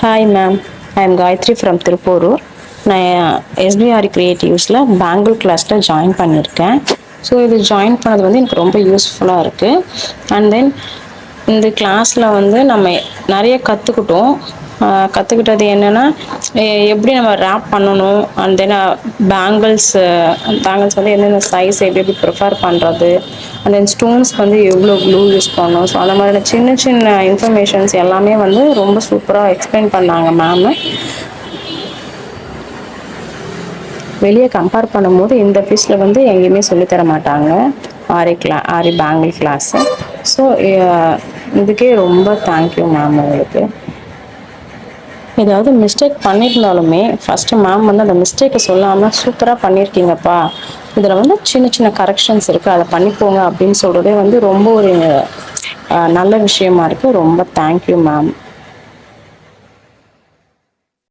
Hi ma'am I am Gayathri from Tiruppur நான் SPR கிரியேட்டிவ்ஸில் bangle கிளாஸில் ஜாயின் பண்ணியிருக்கேன் ஸோ இது ஜாயின் பண்ணது வந்து எனக்கு ரொம்ப யூஸ்ஃபுல்லாக இருக்குது அண்ட் தென் இந்த கிளாஸில் வந்து நம்ம நிறைய கற்றுக்கிட்டோம் கற்றுக்கிட்டது என்னென்னா எப்படி நம்ம ரேப் பண்ணணும்? அண்ட் தென் பேங்கிள்ஸ் பேங்கிள்ஸ் வந்து என்னென்ன சைஸ் எப்படி எப்படி ப்ரிஃபர் பண்ணுறது அண்ட் தென் ஸ்டோன்ஸ் வந்து எவ்வளோ க்ளூ யூஸ் பண்ணோம் ஸோ அந்த மாதிரியான சின்ன சின்ன இன்ஃபர்மேஷன்ஸ் எல்லாமே வந்து ரொம்ப சூப்பராக எக்ஸ்பிளைன் பண்ணாங்க மேமு வெளியே கம்பேர் பண்ணும்போது இந்த ஃபீஸில் வந்து எங்கேயுமே சொல்லித் தர மாட்டாங்க. ஆரி கிளா ஆரி பேங்கிள் கிளாஸு ஸோ இதுக்கே ரொம்ப தேங்க்யூ மேம் உங்களுக்கு. ஏதாவது மிஸ்டேக் பண்ணியிருந்தாலுமே ஃபஸ்ட்டு மேம் வந்து அந்த மிஸ்டேக்கை சொல்லாமல் சூப்பராக பண்ணியிருக்கீங்கப்பா இதில் வந்து சின்ன சின்ன கரெக்ஷன்ஸ் இருக்குது அதை பண்ணிக்கோங்க அப்படின்னு சொல்கிறதே வந்து ரொம்ப ஒரு நல்ல விஷயமா இருக்குது ரொம்ப தேங்க்யூ மேம்